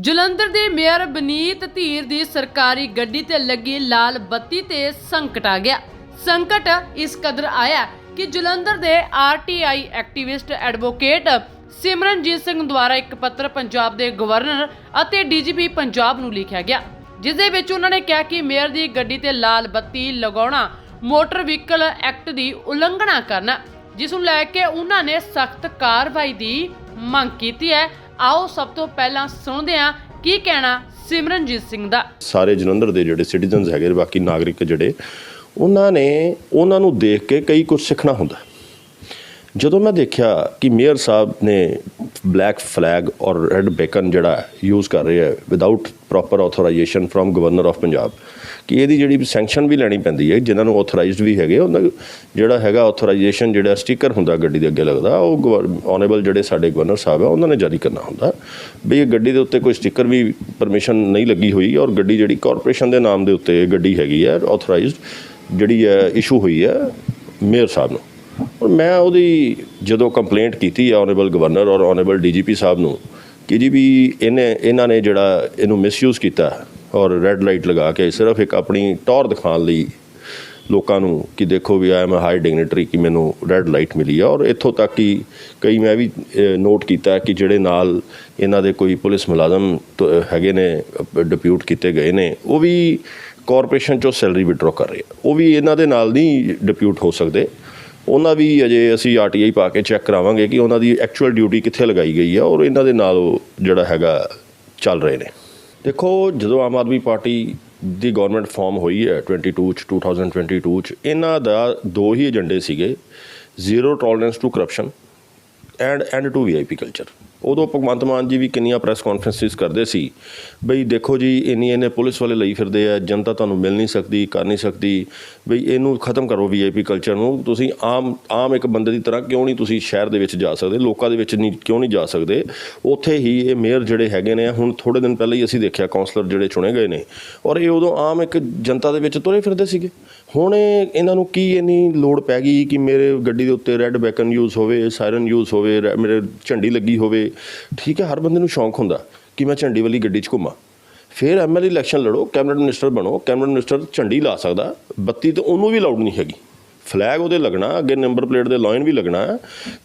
ਜਲੰਧਰ ਦੇ ਮੇਅਰ ਬਨੀਤ ਧੀਰ ਦੀ ਸਰਕਾਰੀ ਗੱਡੀ ਤੇ ਲੱਗੀ ਲਾਲ ਬੱਤੀ ਤੇ ਸੰਕਟ ਆ ਗਿਆ। ਸੰਕਟ ਇਸ ਕਦਰ ਆਇਆ ਕਿ ਜਲੰਧਰ ਦੇ RTI activist advocate Simranjit Singh ਦੁਆਰਾ ਇੱਕ ਪੱਤਰ ਪੰਜਾਬ ਦੇ ਗਵਰਨਰ ਅਤੇ ਡੀਜੀਪੀ ਪੰਜਾਬ ਨੂੰ ਲਿਖਿਆ ਗਿਆ, ਜਿਸ ਦੇ ਵਿੱਚ ਉਹਨਾਂ ਨੇ ਕਿਹਾ ਕਿ ਮੇਅਰ ਦੀ ਗੱਡੀ ਤੇ ਲਾਲ ਬੱਤੀ ਲਗਾਉਣਾ, ਮੋਟਰ ਵਹੀਕਲ ਐਕਟ ਦੀ ਉਲੰਘਣਾ ਕਰਨਾ, ਜਿਸ ਨੂੰ ਲੈ ਕੇ ਉਹਨਾਂ ਨੇ ਸਖਤ ਕਾਰਵਾਈ ਦੀ ਮੰਗ ਕੀਤੀ ਹੈ ਆਓ ਸਭ ਤੋਂ ਪਹਿਲਾਂ ਸੁਣਦੇ ਹਾਂ ਕੀ ਕਹਿਣਾ ਸਿਮਰਨਜੀਤ ਸਿੰਘ ਦਾ। ਸਾਰੇ ਜਲੰਧਰ ਦੇ ਜਿਹੜੇ ਸਿਟੀਜ਼ਨਸ ਹੈਗੇ ਬਾਕੀ ਨਾਗਰਿਕ ਜਿਹੜੇ, ਉਹਨਾਂ ਨੇ, ਉਹਨਾਂ ਨੂੰ ਦੇਖ ਕੇ ਕਈ ਕੁਝ ਸਿੱਖਣਾ ਹੁੰਦਾ। ਜਦੋਂ ਮੈਂ ਦੇਖਿਆ ਕਿ ਮੇਅਰ ਸਾਹਿਬ ਨੇ ਬਲੈਕ ਫਲੈਗ ਔਰ ਰੈੱਡ ਬੇਕਨ ਜਿਹੜਾ ਯੂਜ਼ ਕਰ ਰਹੇ ਹੈ without proper authorisation from governor of Punjab ਕਿ ਇਹਦੀ ਜਿਹੜੀ ਸੈਂਕਸ਼ਨ ਵੀ ਲੈਣੀ ਪੈਂਦੀ ਹੈ, ਜਿਨ੍ਹਾਂ ਨੂੰ ਆਥੋਰਾਈਜ਼ਡ ਵੀ ਹੈਗੇ, ਉਹਨਾਂ ਜਿਹੜਾ ਹੈਗਾ ਆਥੋਰਾਈਜੇਸ਼ਨ ਜਿਹੜਾ ਸਟicker ਹੁੰਦਾ ਗੱਡੀ ਦੇ ਅੱਗੇ ਲੱਗਦਾ, ਉਹ ਆਨਰੇਬਲ ਜਿਹੜੇ ਸਾਡੇ ਗਵਰਨਰ ਸਾਹਿਬ ਆ, ਉਹਨਾਂ ਨੇ ਜਾਰੀ ਕਰਨਾ ਹੁੰਦਾ। ਵੀ ਇਹ ਗੱਡੀ ਦੇ ਉੱਤੇ ਕੋਈ ਸਟicker ਵੀ ਪਰਮਿਸ਼ਨ ਨਹੀਂ ਲੱਗੀ ਹੋਈ, ਔਰ ਗੱਡੀ ਜਿਹੜੀ ਕਾਰਪੋਰੇਸ਼ਨ ਦੇ ਨਾਮ ਦੇ ਉੱਤੇ ਗੱਡੀ ਹੈਗੀ ਹੈ ਆਥੋਰਾਈਜ਼ਡ ਜਿਹੜੀ ਹੈ ਇਸ਼ੂ ਹੋਈ ਹੈ ਮੇਅਰ ਸਾਹਿਬ ਨੂੰ। ਔਰ ਮੈਂ ਉਹਦੀ ਜਦੋਂ ਕੰਪਲੇਂਟ ਕੀਤੀ ਹੈ ਆਨਰੇਬਲ ਗਵਰਨਰ ਔਰ ਆਨਰੇਬਲ ਡੀਜੀਪੀ ਸਾਹਿਬ ਨੂੰ ਕਿ ਜੀ ਵੀ ਇਹਨੇ, ਇਹਨਾਂ ਨੇ ਜਿਹੜਾ ਇਹਨੂੰ ਮਿਸਯੂਜ਼ ਕੀਤਾ ਔਰ ਰੈੱਡ ਲਾਈਟ ਲਗਾ ਕੇ ਸਿਰਫ ਇੱਕ ਆਪਣੀ ਟੌਰ ਦਿਖਾਉਣ ਲਈ ਲੋਕਾਂ ਨੂੰ ਕਿ ਦੇਖੋ ਵੀ ਆਈ ਐਮ ਹਾਈ ਡਿਗਨਿਟਰੀ ਕਿ ਮੈਨੂੰ ਰੈੱਡ ਲਾਈਟ ਮਿਲੀ ਆ ਔਰ ਇੱਥੋਂ ਤੱਕ ਕਿ ਕਈ ਮੈਂ ਵੀ ਨੋਟ ਕੀਤਾ ਕਿ ਜਿਹੜੇ ਨਾਲ ਇਹਨਾਂ ਦੇ ਕੋਈ ਪੁਲਿਸ ਮੁਲਾਜ਼ਮ ਹੈਗੇ ਨੇ ਡਿਪਿਊਟ ਕੀਤੇ ਗਏ ਨੇ, ਉਹ ਵੀ ਕਾਰਪੋਰੇਸ਼ਨ ਚੋਂ ਸੈਲਰੀ ਵਿਡਰੋ ਕਰ ਰਹੇ ਆ। ਉਹ ਵੀ ਇਹਨਾਂ ਦੇ ਨਾਲ ਨਹੀਂ ਡਿਪਿਊਟ ਹੋ ਸਕਦੇ। ਉਹਨਾਂ ਵੀ ਅਜੇ ਅਸੀਂ ਆਰਟੀਆਈ ਪਾ ਕੇ ਚੈੱਕ ਕਰਾਵਾਂਗੇ ਕਿ ਉਹਨਾਂ ਦੀ ਐਕਚੁਅਲ ਡਿਊਟੀ ਕਿੱਥੇ ਲਗਾਈ ਗਈ ਹੈ ਔਰ ਇਹਨਾਂ ਦੇ ਨਾਲ ਉਹ ਜਿਹੜਾ ਹੈਗਾ ਚੱਲ ਰਹੇ ਨੇ। ਦੇਖੋ, ਜਦੋਂ ਆਮ ਆਦਮੀ ਪਾਰਟੀ ਦੀ ਗਵਰਨਮੈਂਟ ਫਾਰਮ ਹੋਈ ਹੈ 22 ਚ 2022 ਚ, ਇਹਨਾਂ ਦਾ ਦੋ ਹੀ ਏਜੰਡੇ ਸੀਗੇ zero tolerance to corruption and and to VIP culture ਉਦੋਂ ਭਗਵੰਤ ਮਾਨ ਜੀ ਵੀ ਕਿੰਨੀਆਂ ਪ੍ਰੈਸ ਕਾਨਫਰੰਸਿਸ ਕਰਦੇ ਸੀ। ਬਈ ਦੇਖੋ ਜੀ, ਇੰਨੀ ਇਹਨੇ ਪੁਲਿਸ ਵਾਲੇ ਲਈ ਫਿਰਦੇ ਆ, ਜਨਤਾ ਤੁਹਾਨੂੰ ਮਿਲ ਨਹੀਂ ਸਕਦੀ, ਕਰ ਨਹੀਂ ਸਕਦੀ। ਬਈ ਇਹਨੂੰ ਖਤਮ ਕਰੋ ਵੀਆਈਪੀ ਕਲਚਰ ਨੂੰ। ਤੁਸੀਂ ਆਮ ਆਮ ਇੱਕ ਬੰਦੇ ਦੀ ਤਰ੍ਹਾਂ ਕਿਉਂ ਨਹੀਂ ਤੁਸੀਂ ਸ਼ਹਿਰ ਦੇ ਵਿੱਚ ਜਾ ਸਕਦੇ, ਲੋਕਾਂ ਦੇ ਵਿੱਚ ਨਹੀਂ, ਕਿਉਂ ਨਹੀਂ ਜਾ ਸਕਦੇ? ਉੱਥੇ ਹੀ ਇਹ ਮੇਅਰ ਜਿਹੜੇ ਹੈਗੇ ਨੇ ਹੁਣ ਥੋੜੇ ਦਿਨ ਪਹਿਲਾਂ ਹੀ ਅਸੀਂ ਦੇਖਿਆ ਕਾਉਂਸਲਰ ਜਿਹੜੇ ਚੁਣੇ ਗਏ ਨੇ। ਔਰ ਇਹ ਉਦੋਂ ਆਮ ਇੱਕ ਜਨਤਾ ਦੇ ਵਿੱਚ ਤੁਰੇ ਫਿਰਦੇ ਸੀਗੇ। ਹੁਣ ਇਹਨਾਂ ਨੂੰ ਕੀ ਇੰਨੀ ਲੋੜ ਪੈ ਗਈ ਕਿ ਮੇਰੇ ਗੱਡੀ ਦੇ ਉੱਤੇ ਰੈੱਡ ਬੈਕਨ ਯੂਜ਼ ਹੋਵੇ ਸਾਇਰਨ ਯੂਜ਼ ਹੋਵੇ ਮੇਰੇ ਝੰਡੀ ਲੱਗੀ ਹੋਵੇ? ਠੀਕ ਹੈ, ਹਰ ਬੰਦੇ ਨੂੰ ਸ਼ੌਂਕ ਹੁੰਦਾ ਕਿ ਮੈਂ ਝੰਡੀ ਵਾਲੀ ਗੱਡੀ 'ਚ ਘੁੰਮਾਂ। ਫਿਰ ਐਮਐਲ ਇਲੈਕਸ਼ਨ ਲੜੋ ਕੈਬਨਿਟ ਮਿਨਿਸਟਰ ਬਣੋ ਕੈਬਨਿਟ ਮਿਨਿਸਟਰ ਝੰਡੀ ਲਾ ਸਕਦਾ, ਬੱਤੀ ਤਾਂ ਉਹਨੂੰ ਵੀ ਲਾਉਡ ਨਹੀਂ ਹੈਗੀ। ਫਲੈਗ ਉਹਦੇ ਲੱਗਣਾ, ਅੱਗੇ ਨੰਬਰ ਪਲੇਟ ਦੇ ਲਾਇਨ ਵੀ ਲੱਗਣਾ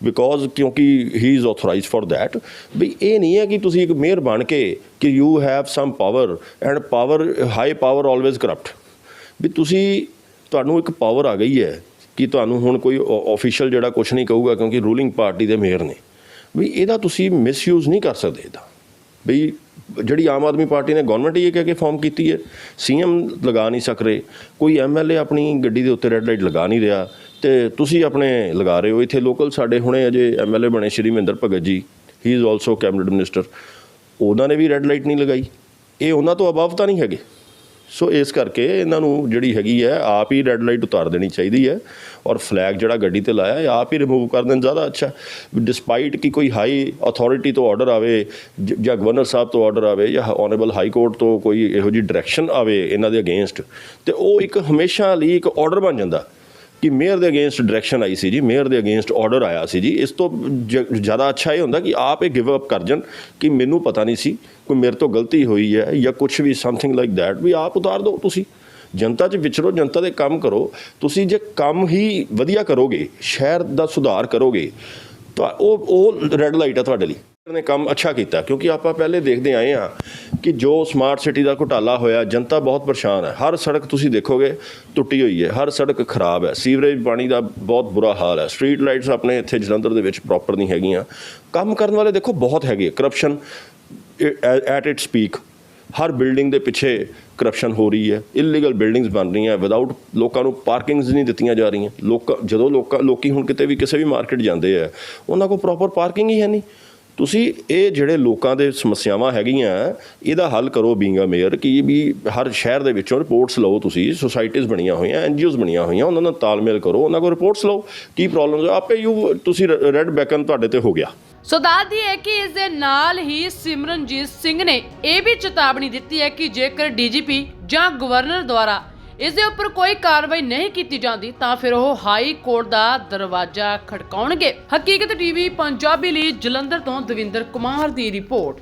ਬਿਕੋਜ਼ ਕਿਉਂਕਿ he is authorised for that ਵੀ ਇਹ ਨਹੀਂ ਹੈ ਕਿ ਤੁਸੀਂ ਇੱਕ ਮੇਅਰ ਬਣ ਕੇ ਕਿ you have some power and power high power always corrupt ਵੀ ਤੁਸੀਂ ਤੁਹਾਨੂੰ ਇੱਕ ਪਾਵਰ ਆ ਗਈ ਹੈ ਕਿ ਤੁਹਾਨੂੰ ਹੁਣ ਕੋਈ ਆਫੀਸ਼ੀਅਲ ਜਿਹੜਾ ਕੁਝ ਨਹੀਂ ਕਹੂਗਾ ਕਿਉਂਕਿ ਰੂਲਿੰਗ ਪਾਰਟੀ ਦੇ ਮੇਅਰ ਨੇ। ਵੀ ਇਹਦਾ ਤੁਸੀਂ ਮਿਸਯੂਜ਼ ਨਹੀਂ ਕਰ ਸਕਦੇ ਇਹਦਾ। ਵੀ ਜਿਹੜੀ ਆਮ ਆਦਮੀ ਪਾਰਟੀ ਨੇ ਗਵਰਨਮੈਂਟ ਹੀ ਇਹ ਕਹਿ ਕੇ ਫਾਰਮ ਕੀਤੀ ਹੈ ਸੀਐਮ ਲਗਾ ਨਹੀਂ ਸਕ ਰਹੇ, ਕੋਈ ਐਮਐਲਏ ਆਪਣੀ ਗੱਡੀ ਦੇ ਉੱਤੇ ਰੈੱਡ ਲਾਈਟ ਲਗਾ ਨਹੀਂ ਰਿਹਾ, ਤੇ ਤੁਸੀਂ ਆਪਣੇ ਲਗਾ ਰਹੇ ਹੋ। ਇੱਥੇ ਲੋਕਲ ਸਾਡੇ ਹੁਣੇ ਅਜੇ ਐਮਐਲਏ ਬਣੇ Shri Mahinder Bhagat ji he is also cabinet minister ਉਹਨਾਂ ਨੇ ਵੀ ਰੈੱਡ ਲਾਈਟ ਨਹੀਂ ਲਗਾਈ। ਇਹ ਉਹਨਾਂ ਤੋਂ ਅਬਵ ਤਾਂ ਨਹੀਂ ਹੈਗੇ। ਸੋ ਇਸ ਕਰਕੇ ਇਹਨਾਂ ਨੂੰ ਜਿਹੜੀ ਹੈਗੀ ਹੈ, ਆਪ ਹੀ ਰੈੱਡ ਲਾਈਟ ਉਤਾਰ ਦੇਣੀ ਚਾਹੀਦੀ ਹੈ ਔਰ ਫਲੈਗ ਜਿਹੜਾ ਗੱਡੀ ਤੇ ਲਾਇਆ, ਇਹ ਆਪ ਹੀ ਰਿਮੂਵ ਕਰ ਦੇਣ ਜ਼ਿਆਦਾ ਅੱਛਾ। ਡਿਸਪਾਈਟ ਕਿ ਕੋਈ ਹਾਈ ਅਥਾਰਟੀ ਤੋਂ ਆਰਡਰ ਆਵੇ, ਜ- ਜਾਂ ਗਵਰਨਰ ਸਾਹਿਬ ਤੋਂ ਆਰਡਰ ਆਵੇ, ਜਾਂ ਆਨਰੇਬਲ ਹਾਈ ਕੋਰਟ ਤੋਂ ਕੋਈ ਇਹੋ ਜਿਹੀ ਡਾਇਰੈਕਸ਼ਨ ਆਵੇ ਇਹਨਾਂ ਦੇ ਅਗੇਂਸਟ ਤੇ ਉਹ ਇੱਕ ਹਮੇਸ਼ਾ ਲਈ ਇੱਕ ਆਰਡਰ ਬਣ ਜਾਂਦਾ। ਕਿ ਮੇਅਰ ਦੇ ਅਗੇਂਸਟ ਡਾਇਰੈਕਸ਼ਨ ਆਈ ਸੀ ਜੀ, ਮੇਅਰ ਦੇ ਅਗੇਂਸਟ ਆਰਡਰ ਆਇਆ ਸੀ ਜੀ। ਇਸ ਤੋਂ ਜ- ਜ਼ਿਆਦਾ ਅੱਛਾ ਇਹ ਹੁੰਦਾ ਕਿ ਆਪ ਇਹ ਗਿਵ ਅਪ ਕਰ ਜਾਣ ਕਿ ਮੈਨੂੰ ਪਤਾ ਨਹੀਂ ਸੀ ਕੋਈ ਮੇਰੇ ਤੋਂ ਗਲਤੀ ਹੋਈ ਹੈ ਜਾਂ ਕੁਝ ਵੀ ਸਮਥਿੰਗ ਲਾਈਕ ਥੈਟ ਵੀ ਆਪ ਉਤਾਰ ਦਿਓ ਤੁਸੀਂ। ਜਨਤਾ 'ਚ ਵਿਚਰੋ, ਜਨਤਾ ਦੇ ਕੰਮ ਕਰੋ। ਤੁਸੀਂ ਜੇ ਕੰਮ ਹੀ ਵਧੀਆ ਕਰੋਗੇ, ਸ਼ਹਿਰ ਦਾ ਸੁਧਾਰ ਕਰੋਗੇ, ਤਾਂ ਉਹ ਉਹ ਰੈੱਡ ਲਾਈਟ ਆ ਤੁਹਾਡੇ ਲਈ। ਨੇ ਕੰਮ ਅੱਛਾ ਕੀਤਾ, ਕਿਉਂਕਿ ਆਪਾਂ ਪਹਿਲੇ ਦੇਖਦੇ ਆਏ ਆ ਕਿ ਜੋ ਸਮਾਰਟ ਸਿਟੀ ਦਾ ਘੁਟਾਲਾ ਹੋਇਆ, ਜਨਤਾ ਬਹੁਤ ਪਰੇਸ਼ਾਨ ਹੈ। ਹਰ ਸੜਕ ਤੁਸੀਂ ਦੇਖੋਗੇ, ਟੁੱਟੀ ਹੋਈ ਹੈ। ਹਰ ਸੜਕ ਖਰਾਬ ਹੈ। ਸੀਵਰੇਜ ਪਾਣੀ ਦਾ ਬਹੁਤ ਬੁਰਾ ਹਾਲ ਹੈ। ਸਟਰੀਟ ਲਾਈਟਸ ਆਪਣੇ ਇੱਥੇ ਜਲੰਧਰ ਦੇ ਵਿੱਚ ਪ੍ਰੋਪਰ ਨਹੀਂ ਹੈਗੀਆਂ। ਕੰਮ ਕਰਨ ਵਾਲੇ ਦੇਖੋ, ਬਹੁਤ ਹੈਗੇ। ਕਰਪਸ਼ਨ ਐਟ ਇਟਸ ਪੀਕ ਹਰ ਬਿਲਡਿੰਗ ਦੇ ਪਿੱਛੇ ਕਰਪਸ਼ਨ ਹੋ ਰਹੀ ਹੈ। ਇਲੀਗਲ ਬਿਲਡਿੰਗਸ ਬਣ ਰਹੀਆਂ। ਵਿਦਆਊਟ ਲੋਕਾਂ ਨੂੰ ਪਾਰਕਿੰਗਸ ਨਹੀਂ ਦਿੱਤੀਆਂ ਜਾ ਰਹੀਆਂ। ਲੋਕ, ਜਦੋਂ ਲੋਕਾਂ, ਲੋਕੀ ਹੁਣ ਕਿਤੇ ਵੀ ਕਿਸੇ ਵੀ ਮਾਰਕੀਟ ਜਾਂਦੇ ਆ, ਉਹਨਾਂ ਕੋਲ ਪ੍ਰੋਪਰ ਪਾਰਕਿੰਗ ਹੀ ਹੈ ਨਹੀਂ। ਤੁਸੀਂ ਇਹ ਜਿਹੜੇ ਲੋਕਾਂ ਦੇ ਸਮੱਸਿਆਵਾਂ ਹੈਗੀਆਂ, ਇਹਦਾ ਹੱਲ ਕਰੋ ਬੀਂਗ ਅ ਮੇਅਰ, ਕਿ ਵੀ ਹਰ ਸ਼ਹਿਰ ਦੇ ਵਿੱਚੋਂ ਰਿਪੋਰਟਸ ਲਓ ਤੁਸੀਂ, ਸੁਸਾਇਟੀਜ਼ ਬਣੀਆਂ ਹੋਈਆਂ ਐਨਜੀਓਜ਼ ਬਣੀਆਂ ਹੋਈਆਂ, ਉਹਨਾਂ ਨਾਲ ਤਾਲਮੇਲ ਕਰੋ, ਉਹਨਾਂ ਕੋਲ ਰਿਪੋਰਟਸ ਲਓ, ਕੀ ਪ੍ਰੋਬਲਮਸ ਆਪੇ ਯੂ ਤੁਸੀਂ ਰੈੱਡ ਬੈਕਨ ਤੁਹਾਡੇ ਤੇ ਹੋ ਗਿਆ। ਸੋ ਦੱਸਦੀ ਹੈ ਕਿ ਇਸ ਦੇ ਨਾਲ ਹੀ ਸਿਮਰਨਜੀਤ ਸਿੰਘ ਨੇ ਇਹ ਵੀ ਚੇਤਾਵਨੀ ਦਿੱਤੀ ਹੈ ਕਿ ਜੇਕਰ ਡੀਜੀਪੀ ਜਾਂ ਗਵਰਨਰ ਦੁਆਰਾ ਇਸ ਦੇ ਉੱਪਰ ਕੋਈ ਕਾਰਵਾਈ ਨਹੀਂ ਕੀਤੀ ਜਾਂਦੀ, ਤਾਂ ਫਿਰ ਉਹ ਹਾਈ ਕੋਰਟ ਦਾ ਦਰਵਾਜ਼ਾ ਖੜਕਾਉਣਗੇ। ਹਕੀਕਤ ਟੀਵੀ, ਪੰਜਾਬੀ ਲਈ ਜਲੰਧਰ ਤੋਂ ਦਵਿੰਦਰ ਕੁਮਾਰ ਦੀ ਰਿਪੋਰਟ।